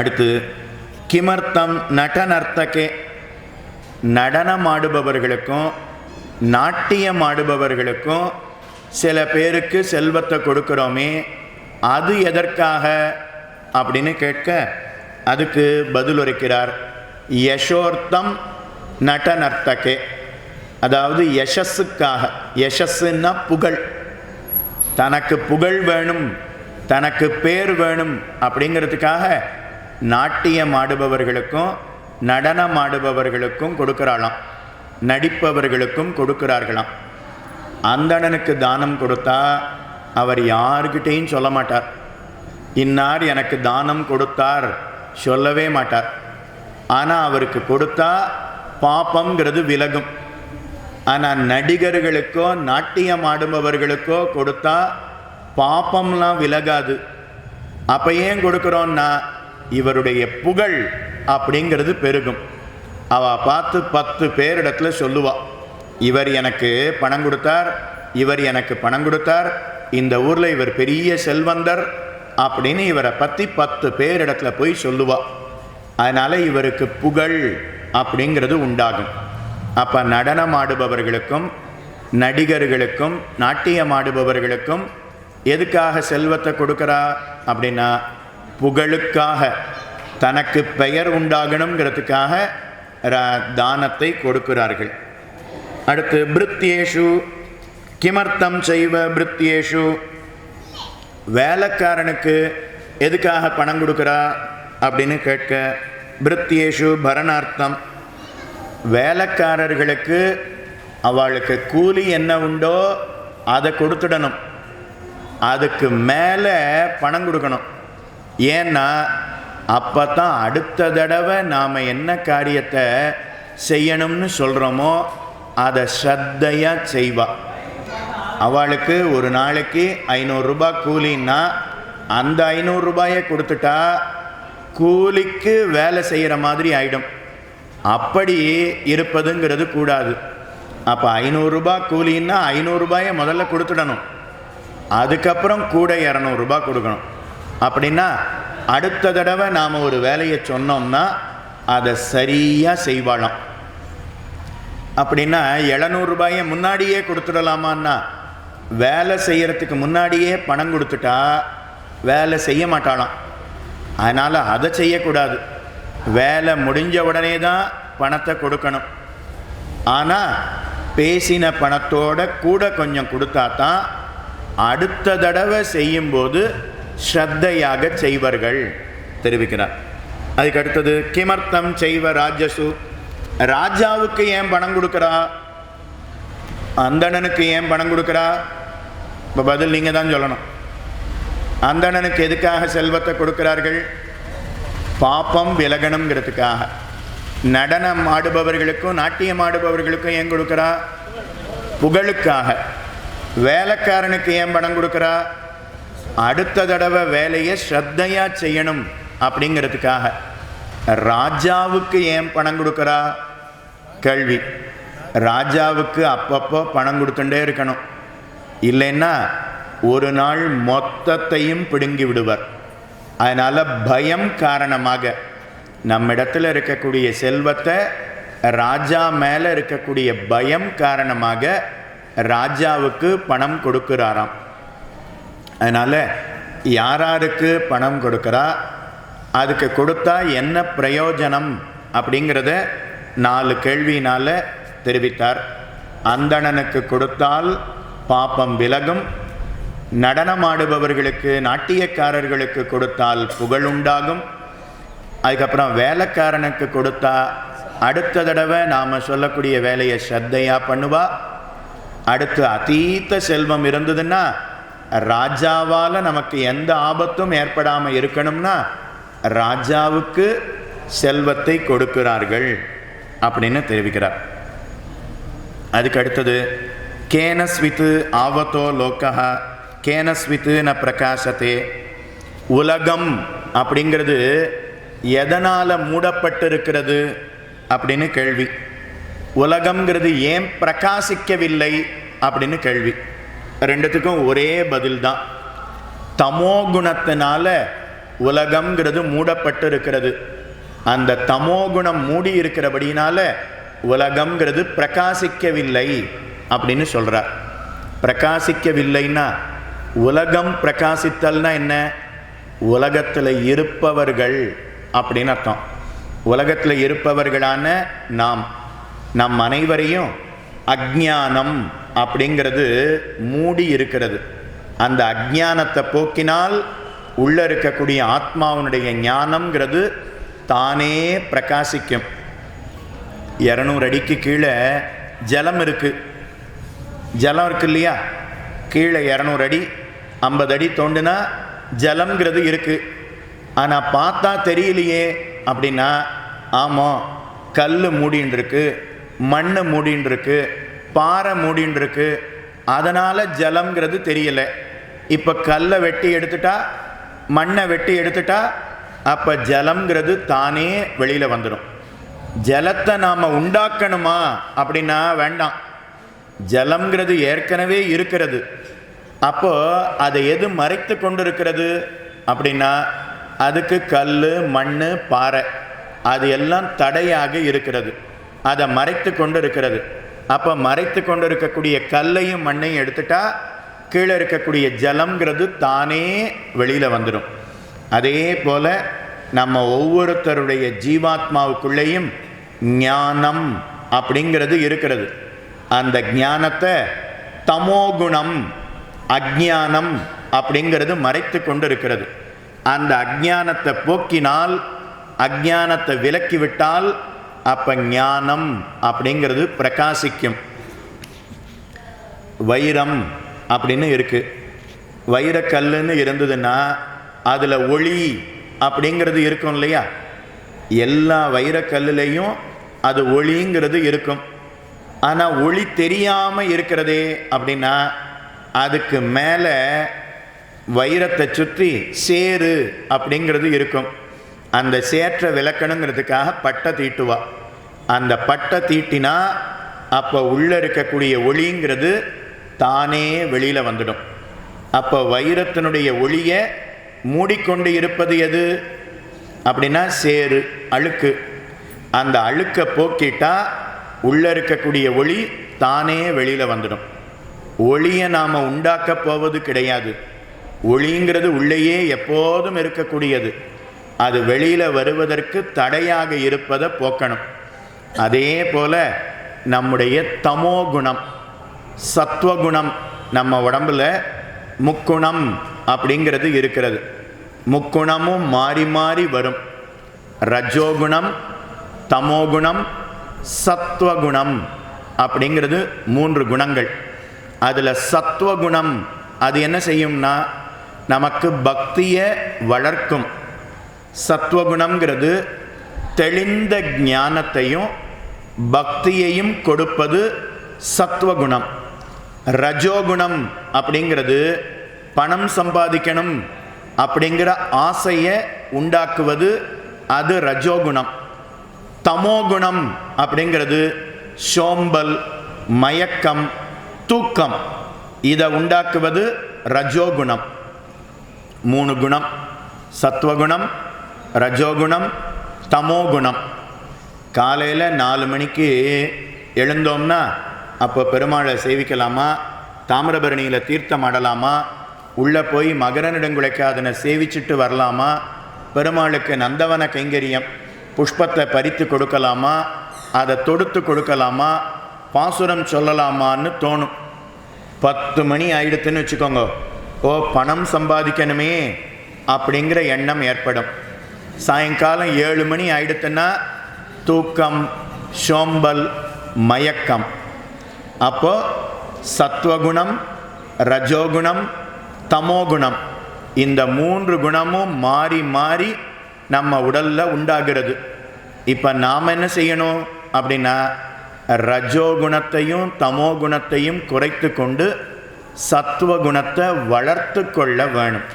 அடுத்து கிமர்த்தம் நடனர்த்தகே நடனம் ஆடுபவர்களுக்கும் நாட்டியம் ஆடுபவர்களுக்கும் சில பேருக்கு செல்வத்தை கொடுக்குறோமே அது எதற்காக அப்படின்னு கேட்க அதுக்கு பதிலுரைக்கிறார் யசோர்த்தம் நடனர்த்தகே அதாவது யசஸுக்காக யசஸ்ன்னா புகழ். தனக்கு புகழ் வேணும் தனக்கு பேர் வேணும் அப்படிங்கிறதுக்காக நாட்டியம் ஆடுபவர்களுக்கும் நடனம் ஆடுபவர்களுக்கும் கொடுக்குறாளாம். நடிப்பவர்களுக்கும் கொடுக்கிறார்களாம். அந்தணனுக்கு தானம் கொடுத்தா அவர் யாருக்கிட்டேயும் சொல்ல மாட்டார். இன்னார் எனக்கு தானம் கொடுத்தார் சொல்லவே மாட்டார். ஆனால் அவருக்கு கொடுத்தா பாப்பங்கிறது விலகும். ஆனால் நடிகர்களுக்கோ நாட்டியம் ஆடுபவர்களுக்கோ கொடுத்தா பாப்பம்லாம் விலகாது. அப்போ ஏன் கொடுக்குறோன்னா இவருடைய புகழ் அப்படிங்கிறது பெருகும். அவள் பார்த்து பத்து பேரிடத்துல சொல்லுவாள் இவர் எனக்கு பணம் கொடுத்தார் இவர் எனக்கு பணம் கொடுத்தார் இந்த ஊரில் இவர் பெரிய செல்வந்தர் அப்படின்னு இவரை பற்றி பத்து பேரிடத்துல போய் சொல்லுவாள் அதனால் இவருக்கு புகழ் அப்படிங்கிறது உண்டாகும். அப்போ நடனம் ஆடுபவர்களுக்கும் நடிகர்களுக்கும் நாட்டியம் ஆடுபவர்களுக்கும் எதுக்காக செல்வத்தை கொடுக்குறா அப்படின்னா புகழுக்காக தனக்கு பெயர் உண்டாகணுங்கிறதுக்காக தானத்தை கொடுக்கிறார்கள். அடுத்து பிருத்தியேஷு கிமர்த்தம் செய்வ பிருத்தியேஷு வேலைக்காரனுக்கு எதுக்காக பணம் கொடுக்குறா? அப்படின்னு கேட்க பிருத்தியேஷு பரணார்த்தம். வேலைக்காரர்களுக்கு அவளுக்கு கூலி என்ன உண்டோ அதை கொடுத்துடணும். அதுக்கு மேலே பணம் கொடுக்கணும். ஏன்னா அப்போ தான் அடுத்த தடவை நாம் என்ன காரியத்தை செய்யணும்னு சொல்கிறோமோ அதை ஸ்ரத்தையாக செய்வா. அவளுக்கு ஒரு நாளைக்கு ஐநூறுரூபா கூலின்னா அந்த ஐநூறுரூபாயை கொடுத்துட்டா கூலிக்கு வேலை செய்கிற மாதிரி ஆகிடும் அப்படி இருப்பதுங்கிறது கூடாது. அப்போ ஐநூறுரூபா கூலின்னா ஐநூறுரூபாயை முதல்ல கொடுத்துடணும். அதுக்கப்புறம் கூட இரநூறுபா கொடுக்கணும். அப்படின்னா அடுத்த தடவை நாம் ஒரு வேலையை சொன்னோம்னா அதை சரியாக செய்வாளாம். அப்படின்னா எழுநூறுபாயை முன்னாடியே கொடுத்துடலாமான்னா வேலை செய்கிறதுக்கு முன்னாடியே பணம் கொடுத்துட்டா வேலை செய்ய மாட்டாளாம். அதனால் அதை செய்யக்கூடாது. வேலை முடிஞ்ச உடனே தான் பணத்தை கொடுக்கணும். ஆனால் பேசின பணத்தோட கூட கொஞ்சம் கொடுத்தா தான் அடுத்த தடவை செய்யும்போது ஸ்ரத்தையாக செய்வார்கள் தெரிவிக்கிறார். அதுக்கு அடுத்தது கிமர்த்தம் செய்வ ராஜசு. ராஜாவுக்கு ஏன் பணம் கொடுக்குறா? அந்தணனுக்கு ஏன் பணம் கொடுக்குறா? இப்போ பதில் நீங்கள் தான் சொல்லணும். அந்தணனுக்கு எதுக்காக செல்வத்தை கொடுக்கிறார்கள்? பாப்பம் விலகணுங்கிறதுக்காக. நடனம் ஆடுபவர்களுக்கும் நாட்டியம் ஆடுபவர்களுக்கும் ஏன் கொடுக்குறா? புகழுக்காக. வேலைக்காரனுக்கு ஏன் பணம் கொடுக்குறா? அடுத்த தடவை வேலையை ஸ்ரத்தையாக செய்யணும் அப்படிங்கிறதுக்காக. ராஜாவுக்கு ஏன் பணம் கொடுக்குறா? கேள்வி. ராஜாவுக்கு அப்பப்போ பணம் கொடுத்துட்டே இருக்கணும். இல்லைன்னா ஒரு நாள் மொத்தத்தையும் பிடுங்கி விடுவர். அதனால் பயம் காரணமாக நம்மிடத்தில் இருக்கக்கூடிய செல்வத்தை ராஜா மேலே இருக்கக்கூடிய பயம் காரணமாக ராஜாவுக்கு பணம் கொடுக்கிறாராம். அதனால் யாராருக்கு பணம் கொடுக்குறா அதுக்கு கொடுத்தா என்ன பிரயோஜனம் அப்படிங்கிறத நாலு கேள்வியினால் தெரிவித்தார். அந்தணனுக்கு கொடுத்தால் பாப்பம் விலகும். நடனமாடுபவர்களுக்கு நாட்டியக்காரர்களுக்கு கொடுத்தால் புகழ் உண்டாகும் அதுக்கப்புறம் வேலைக்காரனுக்கு கொடுத்தா அடுத்த தடவை நாம் சொல்லக்கூடிய வேலையை ஸ்ரத்தையாக பண்ணுவா. அடுத்து அதீத்த செல்வம் இருந்ததுன்னா ராஜாவால் நமக்கு எந்த ஆபத்தும் ஏற்படாமல் இருக்கணும்னா ராஜாவுக்கு செல்வத்தை கொடுக்கிறார்கள் அப்படின்னு தெரிவிக்கிறார். அதுக்கு அடுத்தது கேனஸ்வித்து ஆவத்தோ லோக்கா கேனஸ்வித்து ந பிரகாசத்தே உலகம் அப்படிங்கிறது எதனால் மூடப்பட்டிருக்கிறது அப்படின்னு கேள்வி. உலகம்ங்கிறது ஏன் பிரகாசிக்கவில்லை அப்படின்னு கேள்வி. ரெண்டுத்துக்கும் ஒரே பதில் தான் தமோ குணத்தினால உலகம்ங்கிறது மூடப்பட்டு இருக்கிறது அந்த தமோகுணம் மூடி இருக்கிறபடினால உலகம்ங்கிறது பிரகாசிக்கவில்லை அப்படின்னு சொல்கிறார் பிரகாசிக்கவில்லைன்னா உலகம் பிரகாசித்தல்னா என்ன? உலகத்தில் இருப்பவர்கள் அப்படின்னு அர்த்தம். உலகத்தில் இருப்பவர்களான நாம் நம் அனைவரையும் அக்ஞானம் அப்படிங்கிறது மூடி இருக்கிறது. அந்த அஜ்ஞானத்தை போக்கினால் உள்ளே இருக்கக்கூடிய ஆத்மாவினுடைய ஞானம்ங்கிறது தானே பிரகாசிக்கும். இரநூறு அடிக்கு கீழே ஜலம் இருக்குது ஜலம் இருக்கு இல்லையா? கீழே இரநூறு அடி ஐம்பது அடி தோண்டுனா ஜலம்ங்கிறது இருக்குது ஆனால் பார்த்தா தெரியலையே அப்படின்னா ஆமாம் கல் மூடின்னு இருக்கு மண் மூடின்னு இருக்குது பாறை மூடின்னு இருக்கு அதனால் ஜலம்ங்கிறது தெரியலை. இப்போ கல்லை வெட்டி எடுத்துட்டா மண்ணை வெட்டி எடுத்துட்டா அப்போ ஜலம்ங்கிறது தானே வெளியில் வந்துடும் ஜலத்தை நாம் உண்டாக்கணுமா அப்படின்னா வேண்டாம். ஜலம்ங்கிறது ஏற்கனவே இருக்கிறது. அப்போது அதை எது மறைத்து கொண்டு இருக்கிறது அப்படின்னா அதுக்கு கல் மண் பாறை அது எல்லாம் தடையாக இருக்கிறது. அதை மறைத்து கொண்டு இருக்கிறது அப்போ மறைத்து கொண்டு இருக்கக்கூடிய கல்லையும் மண்ணையும் எடுத்துட்டா கீழே இருக்கக்கூடிய ஜலம்ங்கிறது தானே வெளியில் வந்துடும். அதே போல் நம்ம ஒவ்வொருத்தருடைய ஜீவாத்மாவுக்குள்ளேயும் ஞானம் அப்படிங்கிறது இருக்கிறது. அந்த ஞானத்தை தமோகுணம் அஜானம் அப்படிங்கிறது மறைத்து கொண்டு இருக்கிறது அந்த அஜ்ஞானத்தை போக்கினால் அஜ்ஞானத்தை விலக்கிவிட்டால் அப்போ ஞானம் அப்படிங்கிறது பிரகாசிக்கும். வைரம் அப்படின்னு இருக்குது வைரக்கல்லுன்னு இருந்ததுன்னா அதில் ஒளி அப்படிங்கிறது இருக்கும் இல்லையா? எல்லா வைரக்கல்லுலேயும் அது ஒளிங்கிறது இருக்கும். ஆனால் ஒளி தெரியாமல் இருக்கிறதே அப்படின்னா அதுக்கு மேலே வைரத்தை சுற்றி சேரு அப்படிங்கிறது இருக்கும். அந்த சேற்றை விளக்கணுங்கிறதுக்காக பட்டை தீட்டுவா. அந்த பட்டை தீட்டினா அப்போ உள்ளே இருக்கக்கூடிய ஒளிங்கிறது தானே வெளியில் வந்துடும். அப்போ வைரத்தினுடைய ஒளியை மூடிக்கொண்டு இருப்பது எது? அப்படின்னா சேரு அழுக்கு. அந்த அழுக்கை போக்கிட்டா உள்ளே இருக்கக்கூடிய ஒளி தானே வெளியில் வந்துடும். ஒளியை நாம் உண்டாக்கப் போவது கிடையாது. ஒளிங்கிறது உள்ளேயே எப்போதும் இருக்கக்கூடியது. அது வெளியில் வருவதற்கு தடையாக இருப்பதை போக்கணும். அதே போல் நம்முடைய தமோ குணம் சத்வகுணம் நம்ம உடம்புல முக்குணம் அப்படிங்கிறது இருக்கிறது. முக்குணமும் மாறி மாறி வரும். ரஜோகுணம் தமோகுணம் சத்வகுணம் அப்படிங்கிறது மூன்று குணங்கள். அதில் சத்வகுணம் அது என்ன செய்யும்னா நமக்கு பக்தியை வளர்க்கும். சத்துவகுணங்கிறது தெளிந்த ஞானத்தையும் பக்தியையும் கொடுப்பது சத்வகுணம் ரஜோகுணம் அப்படிங்கிறது பணம் சம்பாதிக்கணும் அப்படிங்கிற ஆசையை உண்டாக்குவது அது ரஜோகுணம். தமோகுணம் அப்படிங்கிறது சோம்பல் மயக்கம் தூக்கம். இதை உண்டாக்குவது ரஜோகுணம். மூணு குணம் சத்வகுணம் ரஜோகுணம் தமோகுணம் காலையில் நாலு மணிக்கு எழுந்தோம்னா அப்போ பெருமாளை சேவிக்கலாமா? தாமிரபரணியில் தீர்த்தம் ஆடலாமா உள்ளே போய் மகர நெடுங்குலைக்காதனை சேவிச்சுட்டு வரலாமா? பெருமாளுக்கு நந்தவன கைங்கரியம் புஷ்பத்தை பறித்து கொடுக்கலாமா? அதை தொடுத்து கொடுக்கலாமா? பாசுரம் சொல்லலாமான்னு தோணும். பத்து மணி ஆயிடுத்துன்னு வச்சுக்கோங்க. ஓ பணம் சம்பாதிக்கணுமே அப்படிங்கிற எண்ணம் ஏற்படும். சாயங்காலம் ஏழு மணி ஆயிடுத்துன்னா தூக்கம் சோம்பல் மயக்கம். அப்போ சத்வகுணம் ரஜோகுணம் தமோகுணம். இந்த மூன்று குணமும் மாறி மாறி நம்ம உடலில் உண்டாகிறது. இப்போ நாம் என்ன செய்யணும் அப்படின்னா ரஜோகுணத்தையும் தமோகுணத்தையும் குறைத்து கொண்டு சத்துவகுணத்தை வளர்த்து கொள்ள வேணும்.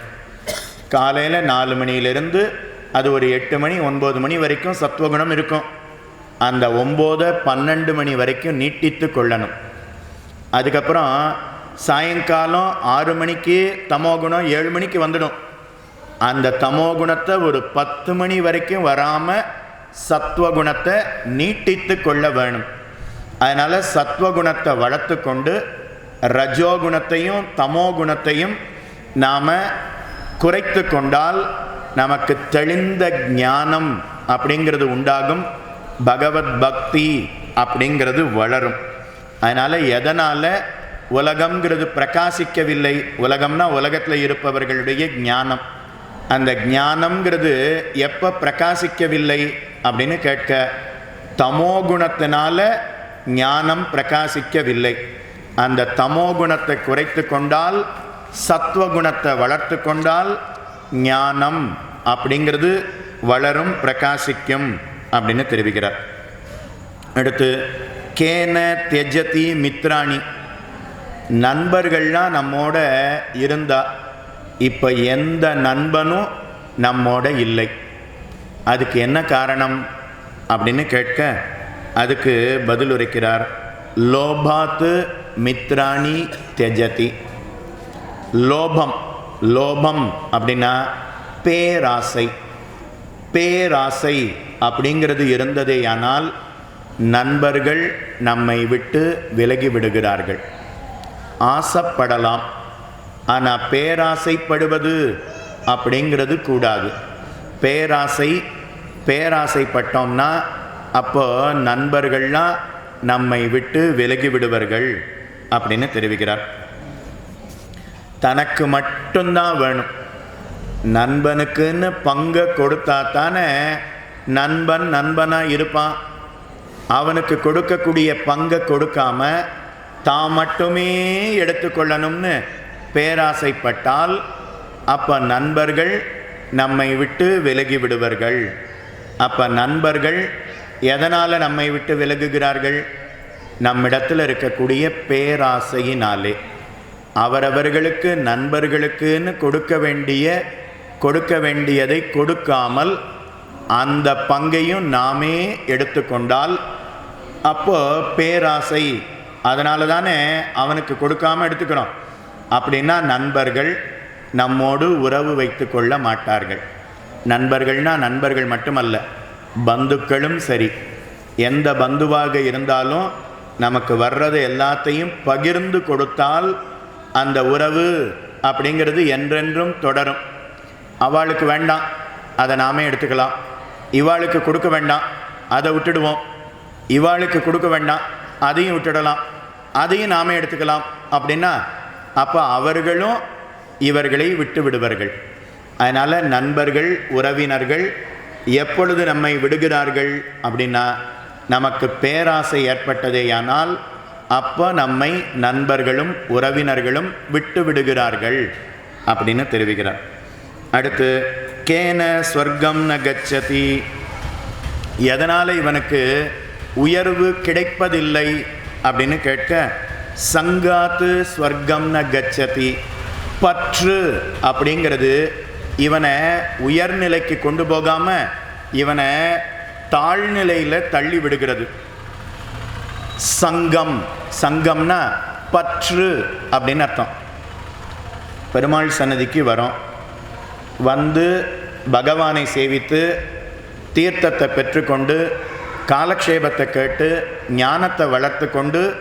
காலையில் நாலு மணியிலிருந்து அது ஒரு எட்டு மணி ஒன்பது மணி வரைக்கும் சத்துவகுணம் இருக்கும். அந்த ஒம்போது பன்னெண்டு மணி வரைக்கும் நீட்டித்து கொள்ளணும். அதுக்கப்புறம் சாயங்காலம் ஆறு மணிக்கு தமோகுணம் ஏழு மணிக்கு வந்துடும். அந்த தமோ குணத்தை ஒரு பத்து மணி வரைக்கும் வராமல் சத்வகுணத்தை நீட்டித்து கொள்ள வேணும். அதனால் சத்வகுணத்தை வளர்த்து கொண்டு ரஜோகுணத்தையும் தமோ குணத்தையும் நாம் குறைத்து கொண்டால் நமக்கு தெளிந்த ஞானம் அப்படிங்கிறது உண்டாகும். பகவத் பக்தி அப்படிங்கிறது வளரும். அதனால் எதனால் உலகம்ங்கிறது பிரகாசிக்கவில்லை? உலகம்னா உலகத்தில் இருப்பவர்களுடைய ஞானம். அந்த ஞானம்ங்கிறது எப்போ பிரகாசிக்கவில்லை அப்படின்னு கேட்க தமோகுணத்தினால ஞானம் பிரகாசிக்கவில்லை. அந்த தமோ குணத்தை குறைத்து கொண்டால் சத்வகுணத்தை வளர்த்து கொண்டால் ஞானம் அப்படிங்கிறது வளரும் பிரகாசிக்கும் அப்படின்னு தெரிவிக்கிறார். அடுத்து கேன தெஜதி மித்ராணி. நண்பர்கள்லாம் நம்மோட இருந்தா இப்போ எந்த நண்பனும் நம்மோட இல்லை. அதுக்கு என்ன காரணம் அப்படின்னு கேட்க அதுக்கு பதில் உரைக்கிறார். லோபாத்து மித்ராணி தெஜதி லோபம் லோபம் அப்படின்னா பேராசை. பேராசை அப்படிங்கிறது இருந்ததேயானால் நண்பர்கள் நம்மை விட்டு விலகி விடுகிறார்கள். ஆசைப்படலாம். ஆனால் பேராசைப்படுவது அப்படிங்கிறது கூடாது. பேராசை பேராசைப்பட்டோம்னா அப்போ நண்பர்கள்லாம் நம்மை விட்டு விலகி விடுவார்கள் அப்படின்னு தெரிவிக்கிறார். தனக்கு மட்டும்தான் வேணும். நண்பனுக்குன்னு பங்கை கொடுத்தா தானே நண்பன் நண்பனாக இருப்பான். அவனுக்கு கொடுக்கக்கூடிய பங்கை கொடுக்காம தான் மட்டுமே எடுத்துக்கொள்ளணும்னு பேராசைப்பட்டால் அப்போ நண்பர்கள் நம்மை விட்டு விலகி விடுவார்கள். அப்போ நண்பர்கள் எதனால் நம்மை விட்டு விலகுகிறார்கள்? நம்மிடத்தில் இருக்கக்கூடிய பேராசையினாலே. அவரவர்களுக்கு நண்பர்களுக்குன்னு கொடுக்க வேண்டிய கொடுக்க வேண்டியதை கொடுக்காமல் அந்த பங்கையும் நாமே எடுத்துக்கொண்டால் அப்போ பேராசை. அதனால தானே அவனுக்கு கொடுக்காம எடுத்துக்கிறோம் அப்படின்னா நண்பர்கள் நம்மோடு உறவு வைத்து கொள்ள மாட்டார்கள். நண்பர்கள்னால் நண்பர்கள் மட்டுமல்ல பந்துக்களும் சரி. எந்த பந்துவாக இருந்தாலும் நமக்கு வர்றது எல்லாத்தையும் பகிர்ந்து கொடுத்தால் அந்த உறவு அப்படிங்கிறது என்றென்றும் தொடரும். அவளுக்கு வேண்டாம். அதை நாமே எடுத்துக்கலாம். இவாளுக்கு கொடுக்க வேண்டாம். அதை விட்டுடுவோம். இவாளுக்கு கொடுக்க வேண்டாம். அதையும் விட்டுடலாம். அதையும் நாமே எடுத்துக்கலாம். அப்படின்னா அப்போ அவர்களும் இவர்களை விட்டு விடுவார்கள். அதனால் நண்பர்கள் உறவினர்கள் எப்பொழுது நம்மை விடுகிறார்கள் அப்படின்னா நமக்கு பேராசை ஏற்பட்டதேயானால் அப்போ நம்மை நண்பர்களும் உறவினர்களும் விட்டு விடுகிறார்கள் அப்படின்னு தெரிவிக்கிறார். அடுத்து கேன ஸ்வர்க்கம் ந கச்சதி எதனால் இவனுக்கு உயர்வு கிடைப்பதில்லை அப்படின்னு கேட்க சங்காத்து ஸ்வர்க்கம் ந கச்சதி பற்று அப்படிங்கிறது இவனை உயர்நிலைக்கு கொண்டு போகாமல் இவனை தாழ்நிலையில் தள்ளி விடுகிறது. சங்கம் சங்கம்னா பற்று அப்படின்னு அர்த்தம். பெருமாள் சன்னதிக்கு வரோம். வந்து பகவானை சேவித்து தீர்த்தத்தை பெற்றுக்கொண்டு காலக்ஷேபத்தை கேட்டு ஞானத்தை வளர்த்து கொண்டு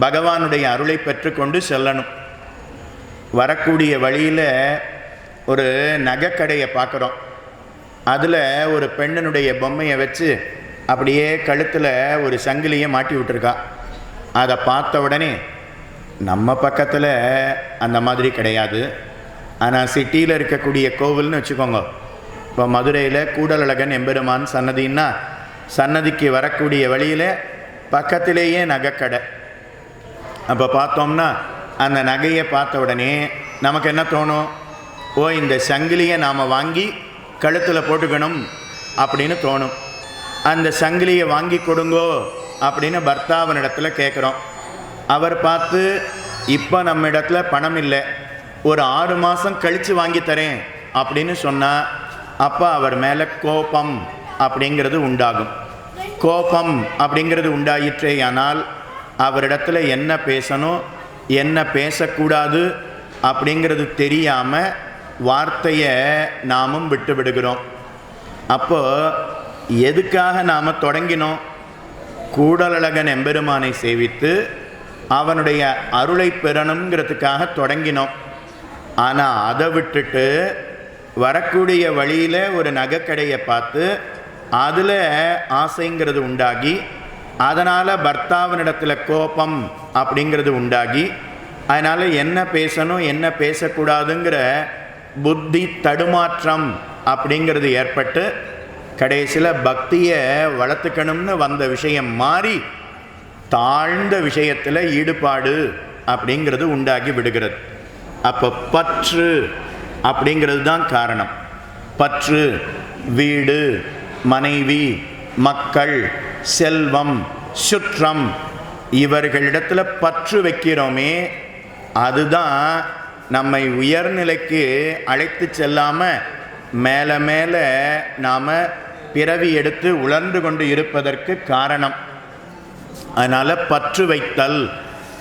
பகவானுடைய அருளை பெற்றுக்கொண்டு செல்லணும். வரக்கூடிய வழியில் ஒரு நகைக்கடையை பார்க்குறோம். அதில் ஒரு பெண்ணனுடைய பொம்மையை வச்சு அப்படியே கழுத்தில் ஒரு சங்கிலியை மாட்டி விட்டுருக்கா. அதை பார்த்த உடனே நம்ம பக்கத்தில் அந்த மாதிரி கிடையாது. ஆனால் சிட்டியில் இருக்கக்கூடிய கோவில்னு வச்சுக்கோங்க. இப்போ மதுரையில் கூடலழகன் எம்பெருமான் சன்னதின்னா சன்னதிக்கு வரக்கூடிய வழியில் பக்கத்திலேயே நகைக்கடை. அப்போ பார்த்தோம்னா அந்த நகையை பார்த்த உடனே நமக்கு என்ன தோணும்? ஓ இந்த சங்கிலியை நாம் வாங்கி கழுத்தில் போட்டுக்கணும் அப்படின்னு தோணும். அந்த சங்கிலியை வாங்கி கொடுங்கோ அப்படின்னு பர்த்தாவனிடத்தில் கேட்குறோம் அவர் பார்த்து இப்போ நம்ம இடத்துல பணம் இல்லை. ஒரு ஆறு மாதம் கழித்து வாங்கி தரேன் அப்படின்னு சொன்னால் அப்போ அவர் மேலே கோபம் அப்படிங்கிறது உண்டாகும். கோபம் அப்படிங்கிறது உண்டாயிற்றே ஆனால் அவரிடத்துல என்ன பேசணும் என்ன பேசக்கூடாது அப்படிங்கிறது தெரியாமல் வார்த்தையை நாமும் விட்டு விடுகிறோம். அப்போ எதுக்காக நாம் தொடங்கினோம்? கூடலழகன் எம்பெருமானை சேவித்து அவனுடைய அருளை பெறணுங்கிறதுக்காக தொடங்கினோம். ஆனால் அதை விட்டுட்டு வரக்கூடிய வழியில் ஒரு நகைக்கடையை பார்த்து அதில் ஆசைங்கிறது உண்டாகி அதனால் பர்த்தாவினிடத்தில் கோபம் அப்படிங்கிறது உண்டாகி அதனால் என்ன பேசணும் என்ன பேசக்கூடாதுங்கிற புத்தி தடுமாற்றம் அப்படிங்கிறது ஏற்பட்டு கடைசியில் பக்தியை வளர்த்துக்கணும்னு வந்த விஷயம் மாறி தாழ்ந்த விஷயத்தில் ஈடுபாடு அப்படிங்கிறது உண்டாகி விடுகிறது. அப்போ பற்று அப்படிங்கிறது தான் காரணம். பற்று வீடு மனைவி மக்கள் செல்வம் சுற்றம் இவர்களிடத்தில் பற்று வைக்கிறோமே அதுதான் நம்மை உயர்நிலைக்கு அழைத்து செல்லாமல் மேலே மேலே நாம் பிறவி எடுத்து உலர்ந்து கொண்டு இருப்பதற்கு காரணம். அதனால் பற்று வைத்தல்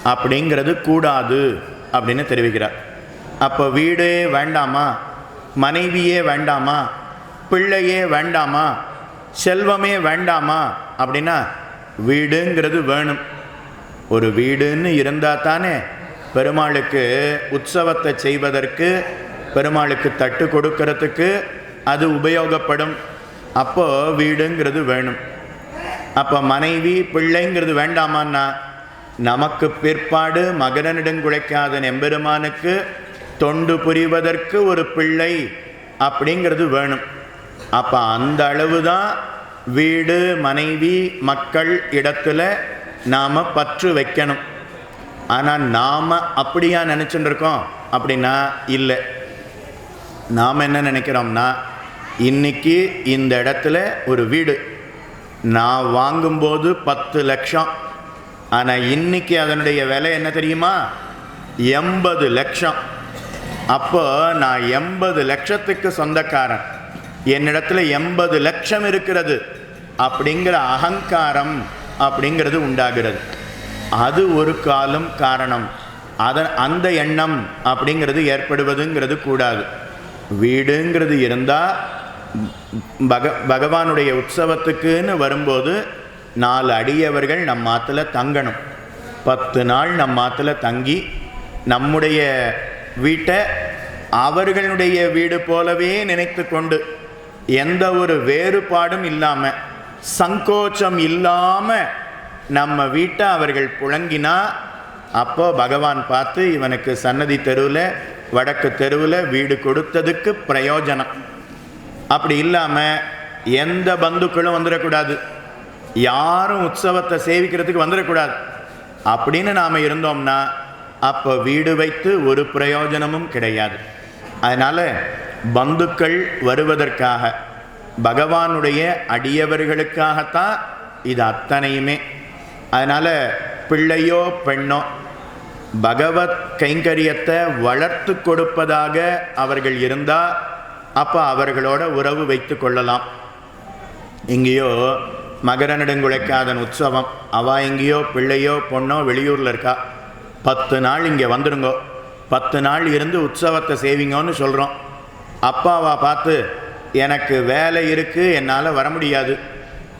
அப்படிங்கிறது கூடாது. அப்படின்னு தெரிவிக்கிறார். அப்போ வீடே வேண்டாமா? மனைவியே வேண்டாமா? பிள்ளையே வேண்டாமா? செல்வமே வேண்டாமா? அப்படின்னா வீடுங்கிறது வேணும். ஒரு வீடுன்னு இருந்தால் தானே பெருமாளுக்கு உற்சவத்தை செய்வதற்கு பெருமாளுக்கு தட்டு கொடுக்கறதுக்கு அது உபயோகப்படும். அப்போது வீடுங்கிறது வேணும். அப்போ மனைவி பிள்ளைங்கிறது வேண்டாமான்னா நமக்கு பிற்பாடு மகரனிடங்குழைக்காத எம்பெருமானுக்கு தொண்டு புரிவதற்கு ஒரு பிள்ளை அப்படிங்கிறது வேணும். அப்போ அந்த அளவு தான் வீடு மனைவி மக்கள் இடத்துல நாம் பற்று வைக்கணும். ஆனால் நாம் அப்படியா நினச்சிட்டு இருக்கோம் அப்படின்னா இல்லை. நாம் என்ன நினைக்கிறோம்னா இன்னைக்கு இந்த இடத்துல ஒரு வீடு. நான் வாங்கும்போது பத்து லட்சம். ஆனால் இன்னைக்கு அதனுடைய விலை என்ன தெரியுமா? எண்பது லட்சம். அப்போ நான் எண்பது லட்சத்துக்கு சொந்தக்காரன். என்னிடத்துல எண்பது லட்சம் இருக்கிறது. அப்படிங்கிற அகங்காரம் அப்படிங்கிறது உண்டாகிறது. அது ஒரு காலம் காரணம். அதன் அந்த எண்ணம் அப்படிங்கிறது ஏற்படுவதுங்கிறது கூடாது. வீடுங்கிறது இருந்தால் பக பகவானுடைய உற்சவத்துக்குன்னு வரும்போது நாலு அடியவர்கள் நம்ம ஆற்றுல தங்கணும். பத்து நாள் நம்ம ஆற்றுல தங்கி நம்முடைய வீட்டை அவர்களுடைய வீடு போலவே நினைத்து கொண்டு எந்த ஒரு வேறுபாடும் இல்லாமல் சங்கோச்சம் இல்லாமல் நம்ம வீட்டை அவர்கள் புழங்கினா அப்போ பகவான் பார்த்து இவனுக்கு சன்னதி தெருவில் வடக்கு தெருவில் வீடு கொடுத்ததுக்கு பிரயோஜனம். அப்படி இல்லாமல் எந்த பந்துக்களும் வந்துடக்கூடாது. யாரும் உற்சவத்தை சேவிக்கிறதுக்கு வந்துடக்கூடாது. அப்படின்னு நாம் இருந்தோம்னா அப்போ வீடு வைத்து ஒரு பிரயோஜனமும் கிடையாது. அதனால் பந்துக்கள் வருவதற்காக பகவானுடைய அடியவர்களுக்காகத்தான் இது அத்தனையுமே. அதனால் பிள்ளையோ பெண்ணோ பகவத் கைங்கரியத்தை வளர்த்து கொடுப்பதாக அவர்கள் இருந்தால் அப்போ அவர்களோட உறவு வைத்து கொள்ளலாம். எங்கேயோ மகரநெடுங்குழைக்காதன் உற்சவம் அவள் எங்கேயோ பிள்ளையோ பொண்ணோ வெளியூரில் இருக்கா? பத்து நாள் இங்கே வந்துடுங்கோ பத்து நாள் இருந்து உற்சவத்தை செய்விங்கோன்னு சொல்கிறோம் அப்பாவா பார்த்து எனக்கு வேலை இருக்குது என்னால் வர முடியாது.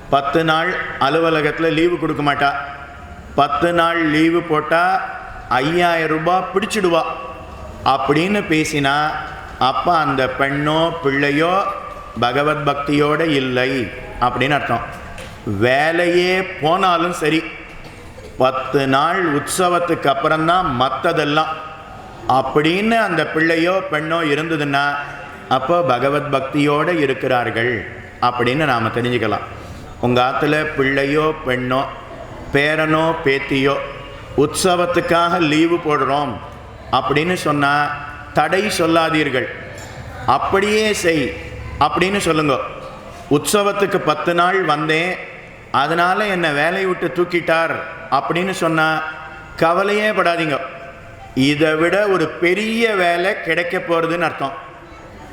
பத்து நாள் அலுவலகத்தில் லீவு கொடுக்க மாட்டா. பத்து நாள் லீவு போட்டால் ஐயாயிரம் ரூபாய் பிடிச்சிடுவா. அப்படின்னு பேசினா அப்போ அந்த பெண்ணோ பிள்ளையோ பகவத் பக்தியோடு இல்லை. அப்படின்னு அர்த்தம். வேலையே போனாலும் சரி பத்து நாள் உற்சவத்துக்கு அப்புறம்தான் மற்றதெல்லாம் அப்படின்னு அந்த பிள்ளையோ பெண்ணோ இருந்ததுன்னா அப்போ பகவத் பக்தியோடு இருக்கிறார்கள் அப்படின்னு நாம் தெரிஞ்சுக்கலாம். உங்கள் ஆற்றுல பிள்ளையோ பெண்ணோ பேரனோ பேத்தியோ உற்சவத்துக்காக லீவு போடுறோம் அப்படின்னு சொன்னால் தடை சொல்லாதீர்கள். அப்படியே செய் அப்படின்னு சொல்லுங்க. உற்சவத்துக்கு பத்து நாள் வந்தேன் அதனால் என்னை வேலையை விட்டு தூக்கிட்டார் அப்படின்னு சொன்னால் கவலையே படாதீங்க. இதை விட ஒரு பெரிய வேலை கிடைக்க போகிறதுன்னு அர்த்தம்.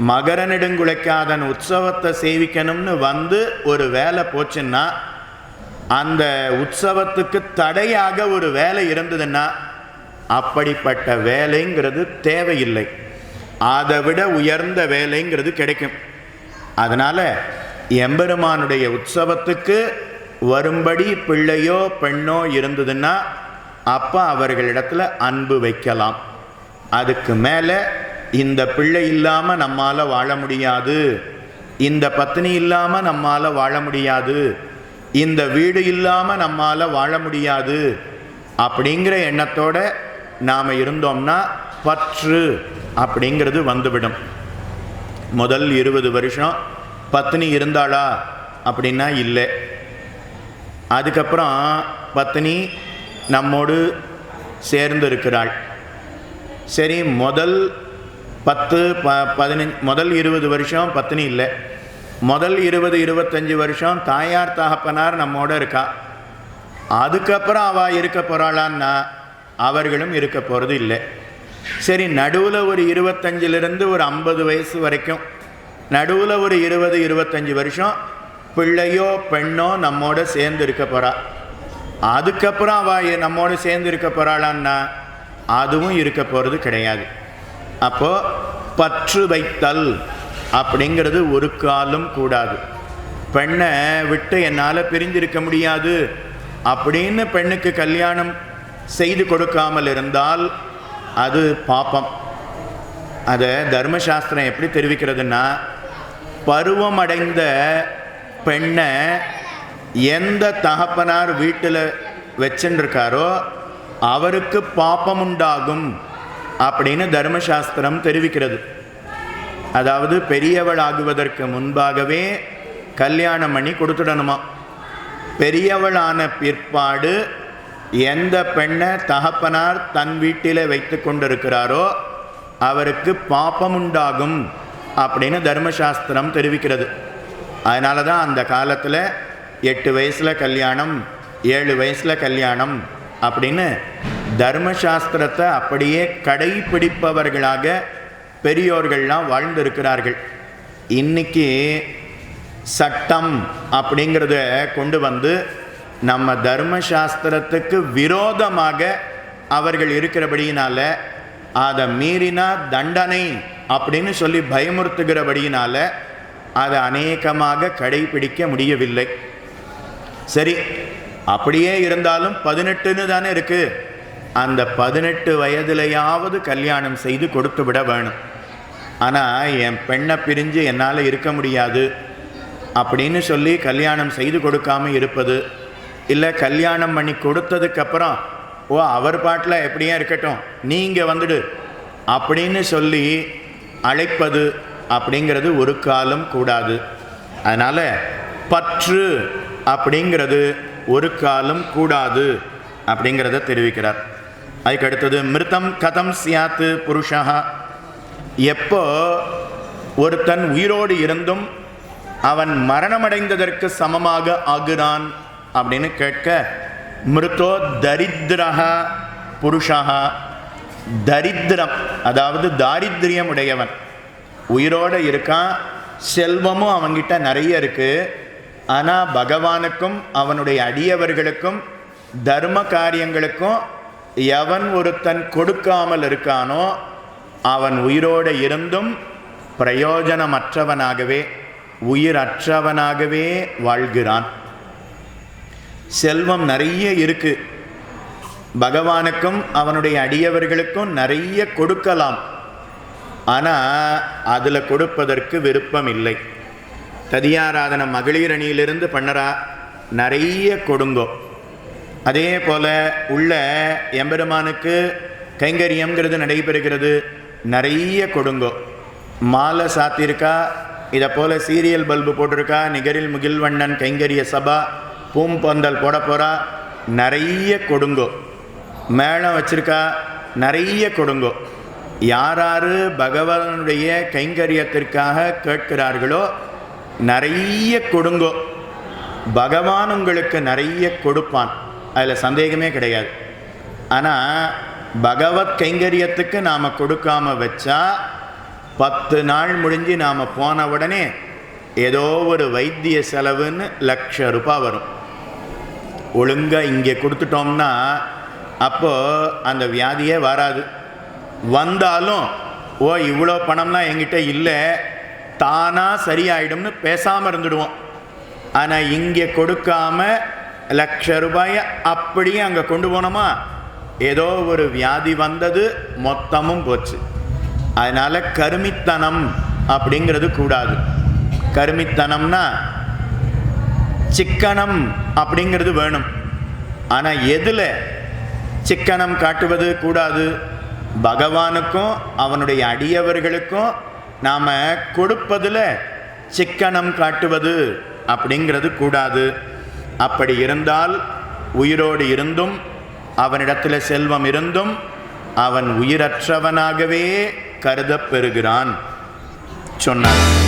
மகர நெடுங்குலைக்காதன் உற்சவத்தை சேவிக்கணும்னு வந்து ஒரு வேலை போச்சுன்னா அந்த உற்சவத்துக்கு தடையாக ஒரு வேலை இருந்ததுன்னா அப்படிப்பட்ட வேலைங்கிறது தேவையில்லை. அதை விட உயர்ந்த வேலைங்கிறது கிடைக்கும். அதனால் எம்பெருமானுடைய உற்சவத்துக்கு வரும்படி பிள்ளையோ பெண்ணோ இருந்ததுன்னா அப்போ அவர்களிடத்தில் அன்பு வைக்கலாம். அதுக்கு மேலே இந்த பிள்ளை இல்லாமல் நம்மால் வாழ முடியாது. இந்த பத்னி இல்லாமல் நம்மால் வாழ முடியாது. இந்த வீடு இல்லாமல் நம்மால் வாழ முடியாது. அப்படிங்கிற எண்ணத்தோட நாம் இருந்தோம்னா பற்று அப்படிங்கிறது வந்துவிடும். முதல் இருபது வருஷம் பத்னி இருந்தாளா? அப்படின்னா இல்லை. அதுக்கப்புறம் பத்னி நம்மோடு சேர்ந்து இருக்கிறாள் சரி முதல் பத்து ப பதினஞ்சு முதல் இருபது வருஷம் பத்னி இல்லை. முதல் இருபது இருபத்தஞ்சி வருஷம் தாயார் தகப்பனார் நம்மோட இருக்கா? அதுக்கப்புறம் அவள் இருக்க போகிறாளான்னா அவர்களும் இருக்க போகிறது இல்லை. சரி நடுவில் ஒரு இருபத்தஞ்சிலிருந்து ஒரு ஐம்பது வயசு வரைக்கும் நடுவில் ஒரு இருபது இருபத்தஞ்சி வருஷம் பிள்ளையோ பெண்ணோ நம்மோட சேர்ந்து இருக்க போகிறா அதுக்கப்புறம் அவள் நம்மோட சேர்ந்து இருக்க போகிறாளான்னா அதுவும் இருக்க போகிறது கிடையாது. அப்போது பற்று வைத்தல் அப்படிங்கிறது ஒரு காலம் கூடாது. பெண்ணை விட்டு என்னால் பிரிஞ்சிருக்க முடியாது அப்படின்னு பெண்ணுக்கு கல்யாணம் செய்து கொடுக்காமல் இருந்தால் அது பாப்பம். அதை தர்மசாஸ்திரம் எப்படி தெரிவிக்கிறதுன்னா பருவம் அடைந்த பெண்ணை எந்த தகப்பனார் வீட்டில் வச்சுருக்காரோ அவருக்கு பாப்பம் உண்டாகும் அப்படின்னு தர்மசாஸ்திரம் தெரிவிக்கிறது. அதாவது பெரியவள் ஆகுவதற்கு முன்பாகவே கல்யாணம் பண்ணி கொடுத்துடணுமா? பெரியவளான பிற்பாடு எந்த பெண்ணை தகப்பனார் தன் வீட்டில் வைத்து கொண்டிருக்கிறாரோ அவருக்கு பாப்பம் உண்டாகும் அப்படின்னு தர்மசாஸ்திரம் தெரிவிக்கிறது. அதனால தான் அந்த காலத்தில் எட்டு வயசில் கல்யாணம் ஏழு வயசில் கல்யாணம் அப்படின்னு தர்மசாஸ்திரத்தை அப்படியே கடைபிடிப்பவர்களாக பெரியோர்கள்லாம் வாழ்ந்திருக்கிறார்கள். இன்னைக்கு சட்டம் அப்படிங்கிறத கொண்டு வந்து நம்ம தர்மசாஸ்திரத்துக்கு விரோதமாக அவர்கள் இருக்கிறபடியினால அதை மீறினா தண்டனை அப்படின்னு சொல்லி பயமுறுத்துகிறபடியினால அதை அநேகமாக கடைபிடிக்க முடியவில்லை. சரி அப்படியே இருந்தாலும் பதினெட்டுன்னு தானே இருக்குது அந்த பதினெட்டு வயதிலையாவது கல்யாணம் செய்து கொடுத்து விட வேணும். ஆனால் என் பெண்ணை பிரிஞ்சு என்னால் இருக்க முடியாது. அப்படின்னு சொல்லி கல்யாணம் செய்து கொடுக்காம இருப்பது இல்லை கல்யாணம் பண்ணி கொடுத்ததுக்கப்புறம் ஓ அவர் பாட்டில் எப்படியா இருக்கட்டும் நீங்கள் வந்துடு அப்படின்னு சொல்லி அழைப்பது அப்படிங்கிறது ஒரு காலம் கூடாது. அதனால் பற்று அப்படிங்கிறது ஒரு காலம் கூடாது அப்படிங்கிறத தெரிவிக்கிறார். அதுக்கு அடுத்தது மிருதம் கதம் சியாத்து புருஷா எப்போ ஒருத்தன் உயிரோடு இருந்தும் அவன் மரணமடைந்ததற்கு சமமாக ஆகுறான் அப்படின்னு கேட்க மிருத்தோ தரித்திரக புருஷா தரித்திரம் அதாவது தாரித்திரியம் உடையவன். உயிரோடு இருக்கான். செல்வமும் அவங்கிட்ட நிறைய இருக்குது ஆனால் பகவானுக்கும் அவனுடைய அடியவர்களுக்கும் தர்ம காரியங்களுக்கும் எவன் ஒருத்தன் கொடுக்காமல் இருக்கானோ அவன் உயிரோடு இருந்தும் பிரயோஜனமற்றவனாகவே உயிரற்றவனாகவே வாழ்கிறான். செல்வம் நிறைய இருக்குது பகவானுக்கும் அவனுடைய அடியவர்களுக்கும் நிறைய கொடுக்கலாம். ஆனால் அதில் கொடுப்பதற்கு விருப்பம் இல்லை ததியாராதன மகளிர் அணியிலிருந்து பண்ணுறா நிறைய கொடுங்கோ. அதே போல் உள்ள எம்பெருமானுக்கு கைங்கரியங்கிறது நடைபெறுகிறது நிறைய கொடுங்கோ. மாலை சாத்தியிருக்கா இதை போல் சீரியல் பல்பு போட்டிருக்கா? நிகரில் முகில்வண்ணன் கைங்கரிய சபா பூம்பந்தல் போட போகிறா நிறைய கொடுங்கோ. மேளம் வச்சுருக்கா? நிறைய கொடுங்கோ. யாராரு பகவானுடைய கைங்கரியத்திற்காக கேட்கிறார்களோ நிறைய கொடுங்கோ. பகவான் உங்களுக்கு நிறைய கொடுப்பான். அதில் சந்தேகமே கிடையாது. ஆனால் பகவத் கைங்கரியத்துக்கு நாம் கொடுக்காம வச்சா பத்து நாள் முடிஞ்சு நாம் போன உடனே ஏதோ ஒரு வைத்திய செலவுன்னு லட்ச ரூபாய் வரும். ஒழுங்காக இங்கே கொடுத்துட்டோம்னா அப்போது அந்த வியாதியே வராது. வந்தாலும் ஓ இவ்வளோ பணம்லாம் என்கிட்ட இல்லை. தானாக சரியாயிடும்னு பேசாமல் இருந்துடுவோம். ஆனால் இங்கே கொடுக்காம லட்ச ரூபாயை அப்படியே அங்கே கொண்டு போனோமா? ஏதோ ஒரு வியாதி வந்தது மொத்தமும் போச்சு. அதனால் கருமித்தனம் அப்படிங்கிறது கூடாது. கருமித்தனம்னா சிக்கனம் அப்படிங்கிறது வேணும். ஆனால் எதில் சிக்கனம் காட்டுவது கூடாது? பகவானுக்கும் அவனுடைய அடியவர்களுக்கும் நாம் கொடுப்பதில் சிக்கனம் காட்டுவது அப்படிங்கிறது கூடாது. அப்படி இருந்தால் உயிரோடு இருந்தும் அவனிடத்தில் செல்வம் இருந்தும் அவன் உயிரற்றவனாகவே கருதப்பெறுகிறான் சொன்னான்